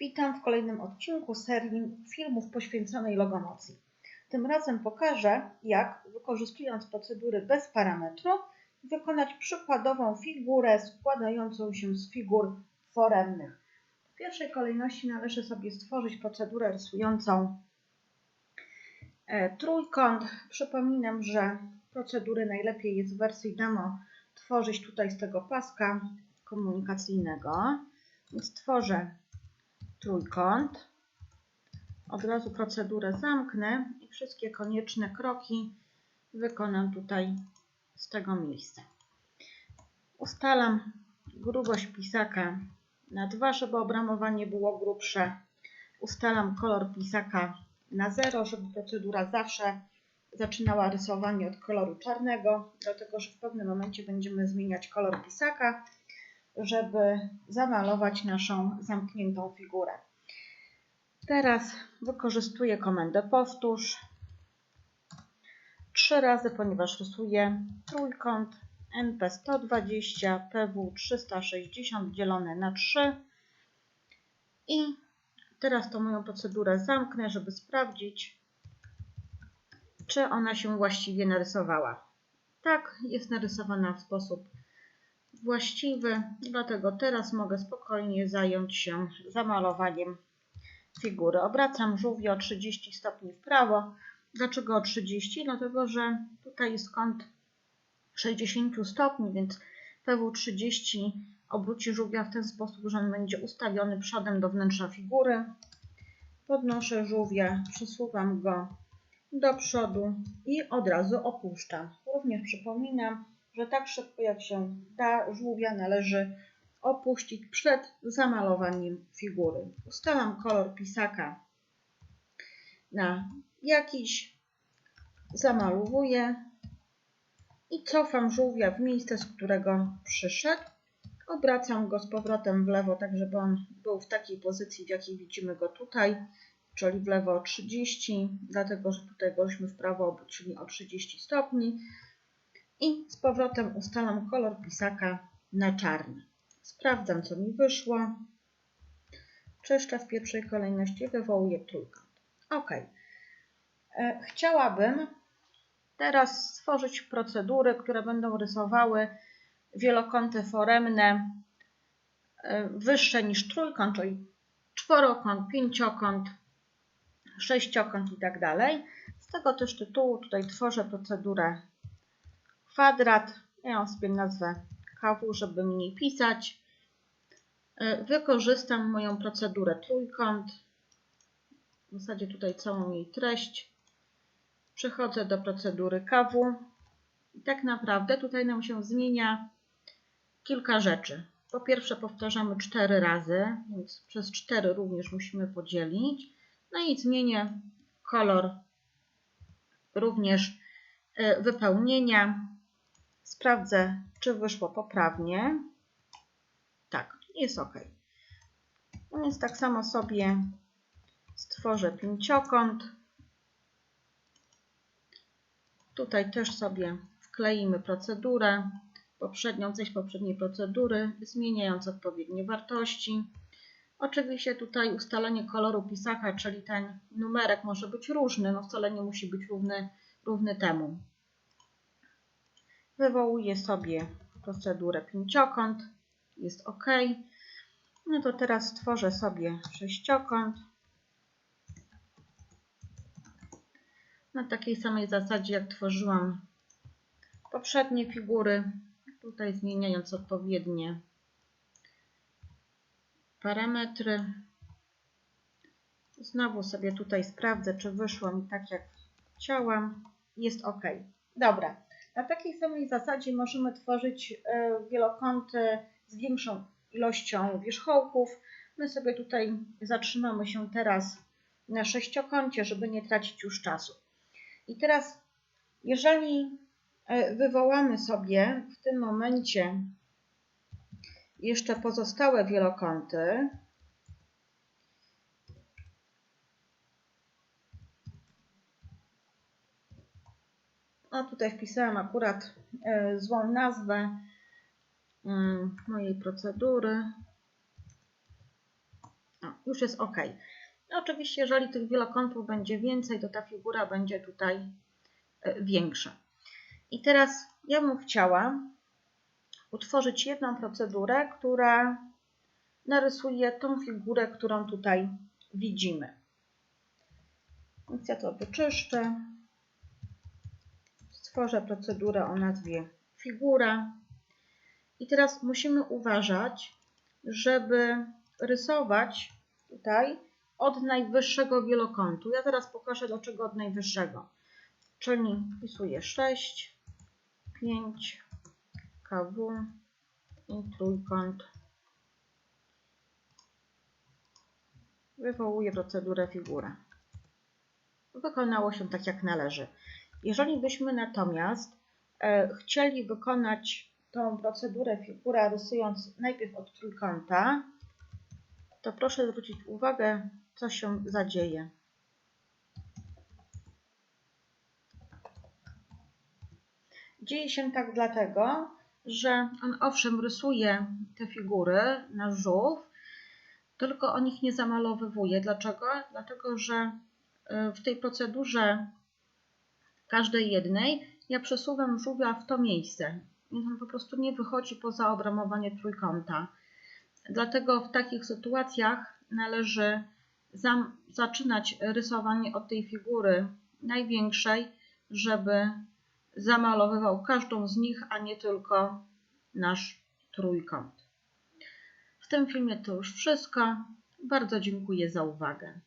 Witam w kolejnym odcinku serii filmów poświęconej logomocji. Tym razem pokażę, jak wykorzystując procedury bez parametru, wykonać przykładową figurę składającą się z figur foremnych. W pierwszej kolejności należy sobie stworzyć procedurę rysującą e, trójkąt. Przypominam, że procedury najlepiej jest w wersji demo tworzyć tutaj z tego paska komunikacyjnego. Więc tworzę trójkąt. Od razu procedurę zamknę i wszystkie konieczne kroki wykonam tutaj z tego miejsca. Ustalam grubość pisaka na 2, żeby obramowanie było grubsze. Ustalam kolor pisaka na 0, żeby procedura zawsze zaczynała rysowanie od koloru czarnego, dlatego że w pewnym momencie będziemy zmieniać kolor pisaka żeby zamalować naszą zamkniętą figurę. Teraz wykorzystuję komendę powtórz trzy razy, ponieważ rysuję trójkąt NP120 PW360 dzielone na 3 i teraz tą moją procedurę zamknę, żeby sprawdzić, czy ona się właściwie narysowała. Tak, jest narysowana w sposób właściwy, dlatego teraz mogę spokojnie zająć się zamalowaniem figury. Obracam żółwie o 30 stopni w prawo. Dlaczego o 30? Dlatego, że tutaj jest kąt 60 stopni, więc PW30 obróci żółwia w ten sposób, że on będzie ustawiony przodem do wnętrza figury. Podnoszę żółwia, przesuwam go do przodu i od razu opuszczam. Również przypominam, że tak szybko jak się da żółwia należy opuścić przed zamalowaniem figury. Ustalam kolor pisaka na jakiś, zamalowuję i cofam żółwia w miejsce, z którego przyszedł. Obracam go z powrotem w lewo, tak żeby on był w takiej pozycji, w jakiej widzimy go tutaj, czyli w lewo o 30, dlatego że tutaj gośmy w prawo obrócili o 30 stopni i z powrotem ustalam kolor pisaka na czarny. Sprawdzam, co mi wyszło. Czyszczę w pierwszej kolejności, wywołuję trójkąt. OK. E, chciałabym teraz stworzyć procedury, które będą rysowały wielokąty foremne e, wyższe niż trójkąt, czyli czworokąt, pięciokąt, sześciokąt i tak dalej. Z tego też tytułu tutaj tworzę procedurę kwadrat. Ja sobie nazwę KW, żeby mniej pisać. E, wykorzystam moją procedurę trójkąt. W zasadzie tutaj całą jej treść. Przechodzę do procedury KW. I tak naprawdę tutaj nam się zmienia kilka rzeczy. Po pierwsze powtarzamy 4 razy, więc przez 4 również musimy podzielić. No i zmienię kolor również e, wypełnienia. Sprawdzę, czy wyszło poprawnie. Tak, jest ok. No więc tak samo sobie stworzę pięciokąt. Tutaj też sobie wkleimy procedurę, poprzednią coś poprzedniej procedury, zmieniając odpowiednie wartości. Oczywiście tutaj ustalenie koloru pisaka, czyli ten numerek może być różny, no wcale nie musi być równy, równy temu. Wywołuję sobie procedurę pięciokąt. Jest OK. No to teraz stworzę sobie sześciokąt. Na takiej samej zasadzie jak tworzyłam poprzednie figury. Tutaj zmieniając odpowiednie parametry. Znowu sobie tutaj sprawdzę, czy wyszło mi tak jak chciałam. Jest OK. Dobra. Na takiej samej zasadzie możemy tworzyć e, wielokąty z większą ilością wierzchołków. My sobie tutaj zatrzymamy się teraz na sześciokącie, żeby nie tracić już czasu. I teraz, jeżeli e, wywołamy sobie w tym momencie jeszcze pozostałe wielokąty, O, tutaj wpisałam akurat e, złą nazwę mm, mojej procedury. O, już jest ok. No oczywiście, jeżeli tych wielokątów będzie więcej, to ta figura będzie tutaj e, większa. I teraz ja bym chciała utworzyć jedną procedurę, która narysuje tą figurę, którą tutaj widzimy. Więc ja to wyczyszczę. Stworzę procedurę o nazwie figura. I teraz musimy uważać, żeby rysować tutaj od najwyższego wielokątu. Ja zaraz pokażę dlaczego od najwyższego. Czyli wpisuję 6, 5, KW i trójkąt. Wywołuję procedurę figura. Wykonało się tak jak należy. Jeżeli byśmy natomiast e, chcieli wykonać tą procedurę figura rysując najpierw od trójkąta, to proszę zwrócić uwagę, co się zadzieje. Dzieje się tak dlatego, że on owszem rysuje te figury na żółw, tylko on ich nie zamalowywuje. Dlaczego? Dlatego, że y, w tej procedurze każdej jednej ja przesuwam żółwia w to miejsce. Więc on po prostu nie wychodzi poza obramowanie trójkąta. Dlatego w takich sytuacjach należy zaczynać rysowanie od tej figury największej, żeby zamalowywał każdą z nich, a nie tylko nasz trójkąt. W tym filmie to już wszystko. Bardzo dziękuję za uwagę.